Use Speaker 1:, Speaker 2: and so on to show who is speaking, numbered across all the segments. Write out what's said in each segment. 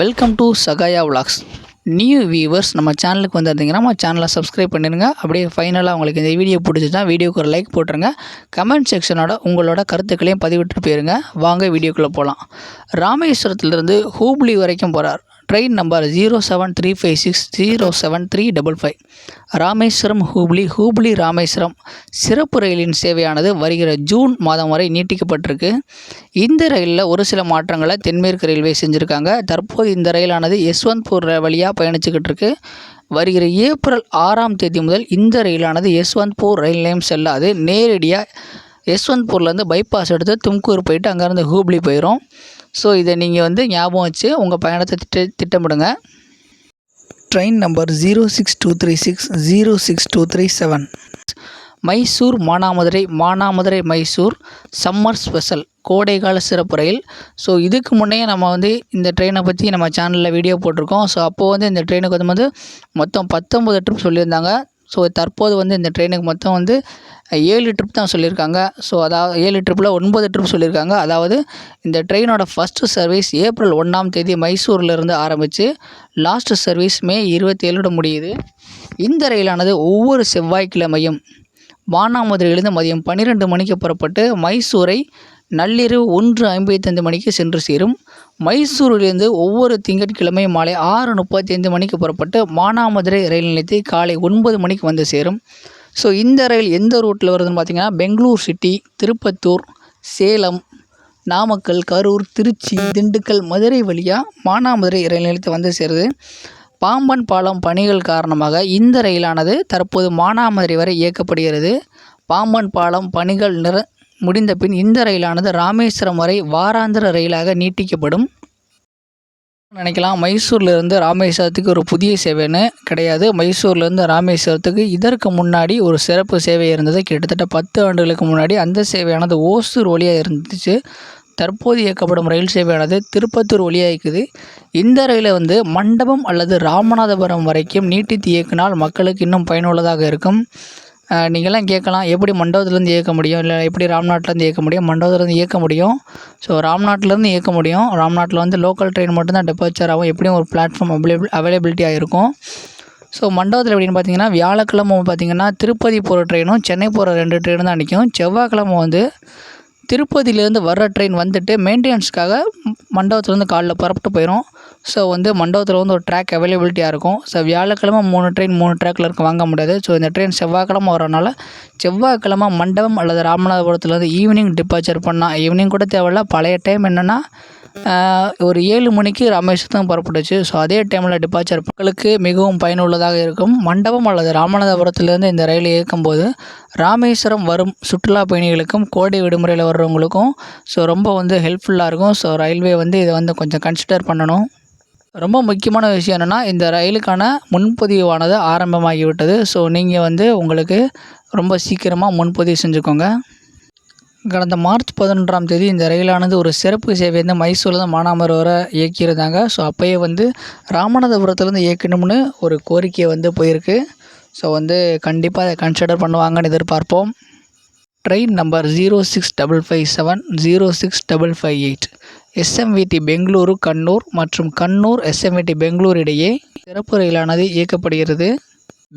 Speaker 1: Welcome to Sagaya vlogs new viewers நம்ம சேனலுக்கு வந்திருந்தீங்கன்னா நம்ம சேனலை சப்ஸ்கிரைப் பண்ணிடுங்க அப்படியே ஃபைனலாக உங்களுக்கு இந்த வீடியோ பிடிச்சிச்சுன்னா வீடியோக்கு ஒரு லைக் போட்டுருங்க. கமெண்ட் செக்ஷனோட உங்களோட கருத்துக்களையும் பதிவிட்டு போயிருங்க. வாங்க வீடியோக்குள்ளே போகலாம் ராமேஸ்வரத்துலேருந்து ஹூப்ளி வரைக்கும் போகிறார் train number zero seven three five six zero seven three double five Rameswaram Hubli Hubli Rameswaram சிறப்பு ரயிலின் சேவையானது வருகிற ஜூன் மாதம் வரை நீட்டிக்கப்பட்டிருக்கு. இந்த ரயிலில் ஒரு சில மாற்றங்களை தென்மேற்கு ரயில்வே செஞ்சுருக்காங்க. தற்போது இந்த ரயிலானது யஸ்வந்த்பூர் வழியாக பயணிச்சுக்கிட்டு இருக்கு. வருகிற ஏப்ரல் ஆறாம் தேதி முதல் இந்த ரயிலானது யஸ்வந்த்பூர் ரயில் நிலையம் செல்லாது. நேரடியாக யஸ்வந்த்பூர்லேருந்து பைபாஸ் எடுத்து தும்கூர் போயிட்டு அங்கேருந்து ஹூப்ளி போயிடும் ஸோ இதை நீங்கள் வந்து ஞாபகம் வச்சு உங்கள் பயணத்தை திட்ட திட்டமிடுங்க. Train number zero six two three six zero six two three seven Mysore Manamadurai Manamadurai Mysore summer special கோடைக்கால சிறப்பு ரயில். ஸோ இதுக்கு முன்னே நம்ம வந்து இந்த ட்ரெயினை பற்றி நம்ம சேனலில் வீடியோ போட்டிருக்கோம். ஸோ அப்போது வந்து இந்த ட்ரெயினுக்கு வந்து வந்து மொத்தம் பத்தொம்பது ட்ரிப் சொல்லியிருந்தாங்க. ஸோ தற்போது வந்து இந்த ட்ரெயினுக்கு மொத்தம் வந்து ஏழு ட்ரிப் தான் சொல்லியிருக்காங்க. ஸோ அதாவது ஏழு ட்ரிப்பில் ஒன்பது ட்ரிப் சொல்லியிருக்காங்க. அதாவது இந்த ட்ரெயினோட ஃபஸ்ட்டு சர்வீஸ் ஏப்ரல் ஒன்றாம் தேதி மைசூர்லேருந்து ஆரம்பித்து லாஸ்ட்டு சர்வீஸ் மே இருபத்தேழோட முடியுது. இந்த ரயிலானது ஒவ்வொரு செவ்வாய்க்கிழமையும் வானாமதுரையிலிருந்து மதியம் பன்னிரெண்டு மணிக்கு புறப்பட்டு மைசூரை நள்ளிரவு ஒன்று ஐம்பத்தைந்து மணிக்கு சென்று சேரும். மைசூரிலிருந்து ஒவ்வொரு திங்கட்கிழமை மாலை ஆறு முப்பத்தைந்து மணிக்கு புறப்பட்டு மானாமதுரை ரயில் நிலையத்தை காலை ஒன்பது மணிக்கு வந்து சேரும். ஸோ இந்த ரயில் எந்த ரூட்டில் வருதுன்னு பார்த்தீங்கன்னா பெங்களூர் சிட்டி திருப்பத்தூர் சேலம் நாமக்கல் கரூர் திருச்சி திண்டுக்கல் மதுரை வழியாக மானாமதுரை ரயில் நிலையத்தை வந்து சேருது. பாம்பன் பாலம் பணிகள் காரணமாக இந்த ரயிலானது தற்போது மானாமதுரை வரை இயக்கப்படுகிறது. பாம்பன் பாலம் பணிகள் நிற முடிந்த பின் இந்த ரயிலானது ராமேஸ்வரம் வரை வாராந்திர ரயிலாக நீட்டிக்கப்படும். நினைக்கலாம் மைசூர்லேருந்து ராமேஸ்வரத்துக்கு ஒரு புதிய சேவைன்னு கிடையாது. மைசூர்லேருந்து ராமேஸ்வரத்துக்கு இதற்கு முன்னாடி ஒரு சிறப்பு சேவை இருந்தது. கிட்டத்தட்ட பத்து ஆண்டுகளுக்கு முன்னாடி அந்த சேவையானது ஓசூர் வழியாக இருந்துச்சு. தற்போது இயக்கப்படும் ரயில் சேவையானது திருப்பத்தூர் வழியாக இருக்குது. இந்த ரயிலை வந்து மண்டபம் அல்லது ராமநாதபுரம் வரைக்கும் நீட்டித்து இயக்கினால் மக்களுக்கு இன்னும் பயனுள்ளதாக இருக்கும். நீங்கள்லாம் கேட்கலாம். எப்படி மண்டபத்துலேருந்து இயக்க முடியும்? இல்லை எப்படி ராம்நாட்லேருந்து இயக்க முடியும்? மண்டபத்துலேருந்து இயக்க முடியும். ஸோ ராம்நாட்லேருந்து இயக்க முடியும். ராம்நாட்டில் வந்து லோக்கல் ட்ரெயின் மட்டும்தான் டெபாச்சர் ஆகும். எப்படியும் ஒரு பிளாட்ஃபார்ம் அவைலபிள் அவைலபிலிட்டியாக இருக்கும். ஸோ மண்டபத்தில் எப்படின்னு பார்த்தீங்கன்னா வியாழக்கிழமை பார்த்தீங்கன்னா திருப்பதி போகிற ட்ரெயினும் சென்னை போகிற ரெண்டு ட்ரெயினும் தான் நிற்கும் செவ்வாய்க்கிழமை வந்து திருப்பதியிலேருந்து வர்ற ட்ரெயின் வந்துட்டு மெயின்டெனன்ஸ்க்காக மண்டபத்துலேருந்து காலைல புறப்பட்டு போயிடும் ஸோ வந்து மண்டபத்தில் வந்து ஒரு ட்ராக் அவைலபிலிட்டியாக இருக்கும். ஸோ வியாழக்கிழமை மூணு ட்ரெயின் மூணு ட்ராக்கில் இருக்க வாங்க முடியாது. ஸோ இந்த ட்ரெயின் செவ்வாய்க்கிழமை வரனால செவ்வாய்க்கிழமை மண்டபம் அல்லது ராமநாதபுரத்துலேருந்து ஈவினிங் டிபார்ச்சர் பண்ணால் ஈவினிங் கூட தேவையில்ல. பழைய டைம் என்னென்னா ஒரு ஏழு மணிக்கு ராமேஸ்வரத்துக்கு புறப்பட்டுச்சு. ஸோ அதே டைமில் டிபார்ச்சர் மக்களுக்கு மிகவும் பயனுள்ளதாக இருக்கும். மண்டபம் அல்லது ராமநாதபுரத்திலேருந்து இந்த ரயில் இயக்கும்போது ராமேஸ்வரம் வரும் சுற்றுலா பயணிகளுக்கும் கோடை விடுமுறையில் வர்றவங்களுக்கும் ஸோ ரொம்ப வந்து ஹெல்ப்ஃபுல்லாக இருக்கும். ஸோ ரயில்வே வந்து இதை வந்து கொஞ்சம் கன்சிடர் பண்ணணும். ரொம்ப முக்கியமான விஷயம் என்னென்னா இந்த ரயிலுக்கான முன்பதிவானது ஆரம்பமாகிவிட்டது. ஸோ நீங்கள் வந்து உங்களுக்கு ரொம்ப சீக்கிரமாக முன்பதிவு செஞ்சுக்கோங்க. கடந்த மார்ச் பதினொன்றாம் தேதி இந்த ரயிலானது ஒரு சிறப்பு சேவை வந்து மைசூரில் மானாமர் வர இயக்கியிருந்தாங்க. ஸோ அப்போயே வந்து ராமநாதபுரத்துலேருந்து இயக்கணும்னு ஒரு கோரிக்கை வந்து போயிருக்கு. ஸோ வந்து கண்டிப்பாக அதை கன்சிடர் பண்ணுவாங்கன்னு எதிர்பார்ப்போம். Train number zero six double five seven zero six double five eight SMVT Bengaluru Kannur மற்றும் கண்ணூர் எஸ்எம்விடி பெங்களூர் இடையே சிறப்பு ரயிலானது இயக்கப்படுகிறது.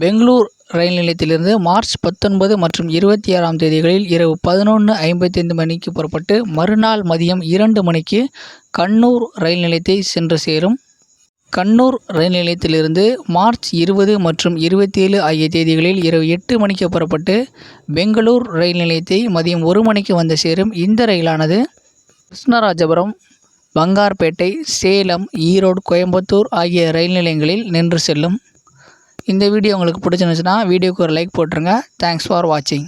Speaker 1: பெங்களூர் ரயில் நிலையத்திலிருந்து மார்ச் பத்தொன்பது மற்றும் இருபத்தி ஆறாம் தேதிகளில் இரவு பதினொன்று ஐம்பத்தைந்து மணிக்கு புறப்பட்டு மறுநாள் மதியம் இரண்டு மணிக்கு கண்ணூர் ரயில் நிலையத்தை சென்று சேரும். கண்ணூர் ரயில் நிலையத்திலிருந்து மார்ச் இருபது மற்றும் இருபத்தி ஏழு ஆகிய தேதிகளில் இரவு எட்டு மணிக்கு புறப்பட்டு பெங்களூர் ரயில் நிலையத்தை மதியம் ஒரு மணிக்கு வந்து சேரும் இந்த ரயிலானது. கிருஷ்ணராஜபுரம் பங்கார்பேட்டை சேலம் ஈரோடு கோயம்புத்தூர் ஆகிய ரயில் நிலையங்களில் நின்று செல்லும். இந்த வீடியோ உங்களுக்கு பிடிச்சிருந்துச்சுன்னா வீடியோக்கு ஒரு லைக் போட்டுருங்க. தேங்க்ஸ் ஃபார் வாட்சிங்